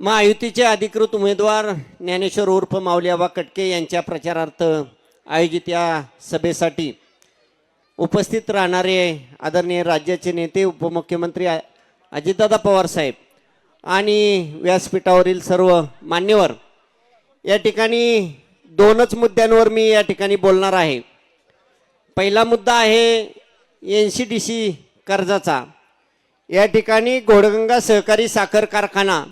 महायुतीचे अधिकृत उमेदवार ज्ञानेश्वर उर्फ माऊलीआबा कटके यांच्या प्रचारार्थ आयोजित या सभेसाठी उपस्थित राहणारे आदरणीय राज्याचे नेते उपमुख्यमंत्री अजितदादा पवार साहेब आणि व्यासपीठावरील सर्व मान्यवर या ठिकाणी दोनच मुद्द्यांवर मी या ठिकाणी बोलणार आहे. पहिला मुद्दा आहे एन सी डी सी कर्जाचा. या ठिकाणी घोडगंगा सहकारी साखर कारखाना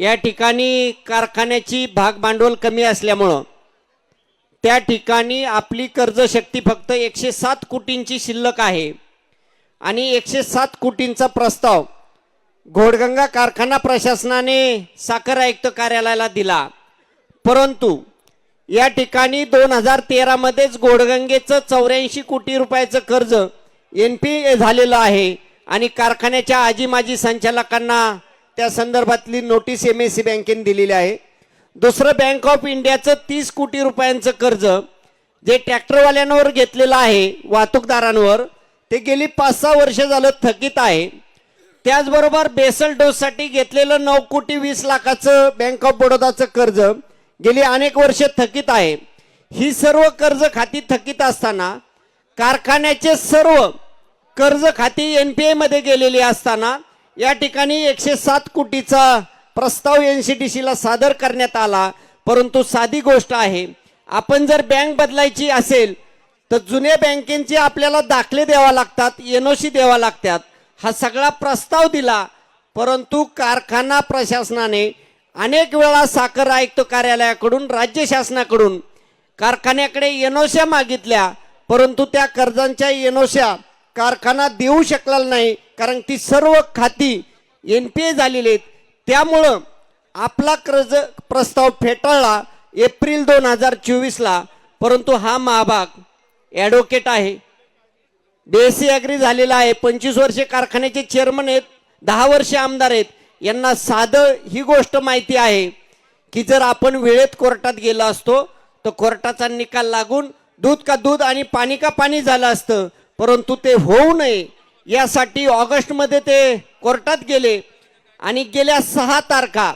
या ठिकाणी कारखान्याची भाग भांडवल कमी असल्यामुळं त्या ठिकाणी आपली कर्जशक्ती फक्त एकशे सात कोटींची शिल्लक आहे. आणि एकशे सात कोटींचा प्रस्ताव घोडगंगा कारखाना प्रशासनाने साखर आयुक्त कार्यालयाला दिला. परंतु या ठिकाणी दोन हजार तेरामध्येच घोडगंगेचं चौऱ्याऐंशी कोटी रुपयाचं कर्ज एन पी झालेलं आहे. आणि कारखान्याच्या आजी माजी संचालकांना त्या संदर्भातली नोटीस एम एस सी बँकेने दिलेली आहे. दुसरं बँक ऑफ इंडियाचं तीस कोटी रुपयांचं कर्ज जे ट्रॅक्टरवाल्यांवर घेतलेलं आहे वाहतूकदारांवर ते गेली पाच सहा वर्ष झालं थकीत आहे. त्याचबरोबर बेसल डोससाठी घेतलेलं नऊ कोटी वीस लाखाचं बँक ऑफ बडोदाचं कर्ज गेली अनेक वर्ष थकीत आहे. ही सर्व कर्ज खाती थकीत असताना कारखान्याचे सर्व कर्ज खाती एन पी एमध्ये गेलेली असताना या ठिकाणी एकशे सात कोटीचा प्रस्ताव एन सी टी सीला सादर करण्यात आला. परंतु साधी गोष्ट आहे आपण जर बँक बदलायची असेल तर जुन्या बँकेचे आपल्याला दाखले द्यावा लागतात एनओसी द्यावा लागतात. हा सगळा प्रस्ताव दिला परंतु कारखाना प्रशासनाने अनेक वेळा साखर आयुक्त कार्यालयाकडून राज्य शासनाकडून कारखान्याकडे एनओस्या मागितल्या परंतु त्या कर्जांच्या एनओस्या कारखाना देऊ शकला नाही कारण ती सर्व खाती एन पी ए झालेली आहेत. त्यामुळं आपला कर्ज प्रस्ताव फेटाळला एप्रिल दोन हजार चोवीसला. परंतु हा महाभाग ॲडव्होकेट आहे. बेसी अग्री झालेला आहे. पंचवीस वर्षे कारखान्याचे चेअरमन आहेत. दहा वर्षे आमदार आहेत. यांना साधं ही गोष्ट माहिती आहे की जर आपण वेळेत कोर्टात गेलो असतो तर कोर्टाचा निकाल लागून दूध का दूध आणि पाणी का पाणी झालं असतं? परंतु ते होऊ नये. यासाठी ऑगस्टमध्ये ते कोर्टात गेले. आणि गेल्या सहा तारखा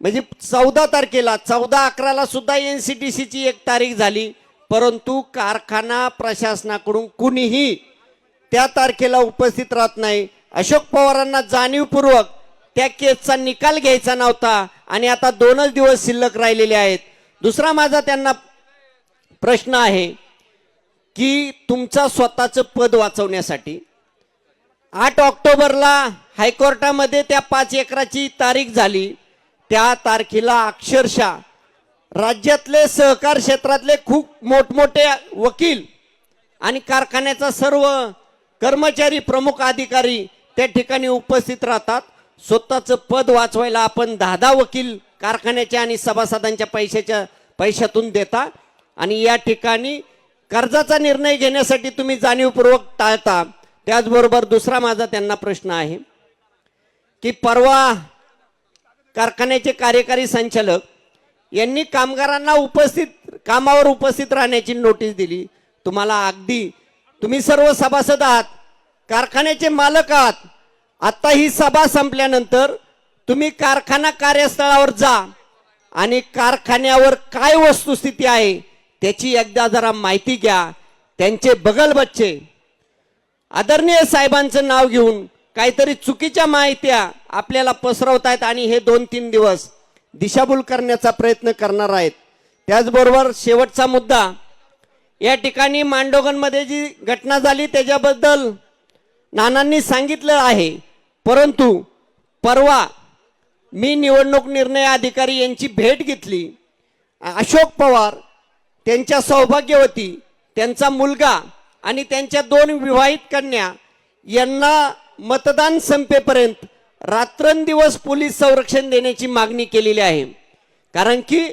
म्हणजे चौदा तारखेला चौदा अकराला सुद्धा एन सी टी सीची एक तारीख झाली. परंतु कारखाना प्रशासनाकडून कुणीही त्या तारखेला उपस्थित राहत नाही. अशोक पवारांना जाणीवपूर्वक त्या केसचा निकाल घ्यायचा नव्हता आणि आता दोनच दिवस शिल्लक राहिलेले आहेत. दुसरा माझा त्यांना प्रश्न आहे की तुमचा स्वतःचं पद वाचवण्यासाठी. आठ ऑक्टोबरला हायकोर्टामध्ये त्या पाच एकराची तारीख झाली. त्या तारखेला अक्षरशः राज्यातले सहकार क्षेत्रातले खूप मोठमोठे वकील आणि कारखान्याचा सर्व कर्मचारी प्रमुख अधिकारी त्या ठिकाणी उपस्थित राहतात. स्वतःचं पद वाचवायला आपण दहा दहा वकील कारखान्याच्या आणि सभासदांच्या पैशाच्या पैशातून देता. आणि या ठिकाणी कर्जाचा निर्णय घेण्यासाठी तुम्ही जाणीवपूर्वक टाळता. त्याचबरोबर दुसरा माझा त्यांना प्रश्न आहे की परवा कारखान्याचे कार्यकारी संचालक यांनी कामगारांना उपस्थित कामावर उपस्थित राहण्याची नोटीस दिली. तुम्हाला अगदी तुम्ही सर्व सभासद आहात कारखान्याचे मालक आहात. आता ही सभा संपल्यानंतर तुम्ही कारखाना कार्यस्थळावर जा आणि कारखान्यावर काय वस्तुस्थिती आहे त्याची एकदा जरा माहिती घ्या. त्यांचे बगल बच्चे. आदरणीय साहेबांचं नाव घेऊन काहीतरी चुकीच्या माहित्या आपल्याला पसरवतायत आणि हे दोन तीन दिवस दिशाभूल करण्याचा प्रयत्न करणार आहेत. त्याचबरोबर शेवटचा मुद्दा या ठिकाणी मांडोगनमध्ये जी घटना झाली त्याच्याबद्दल नानांनी सांगितलं आहे. परंतु परवा मी निवडणूक निर्णय अधिकारी यांची भेट घेतली. अशोक पवार त्यांच्या सौभाग्यवती त्यांचा मुलगा आणि त्यांच्या दोन विवाहित कन्या यांना मतदान संपेपर्यंत रात्रंदिवस पोलीस संरक्षण देण्याची मागणी केलेली आहे. कारण की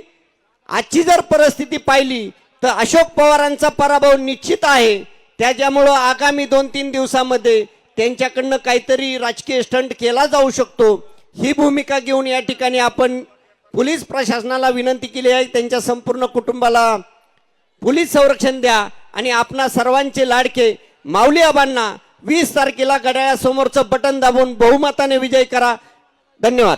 आजची जर परिस्थिती पाहिली तर अशोक पवारांचा पराभव निश्चित आहे. त्याच्यामुळं आगामी दोन तीन दिवसामध्ये त्यांच्याकडनं काहीतरी राजकीय स्टंट केला जाऊ शकतो. ही भूमिका घेऊन या ठिकाणी आपण पोलीस प्रशासनाला विनंती केली आहे. त्यांच्या संपूर्ण कुटुंबाला पोलीस संरक्षण द्या आणि आपणा सर्वांचे लाडके माऊली आबांना वीस तारखेला घड्याळासमोरचं बटन दाबून बहुमताने विजय करा. धन्यवाद.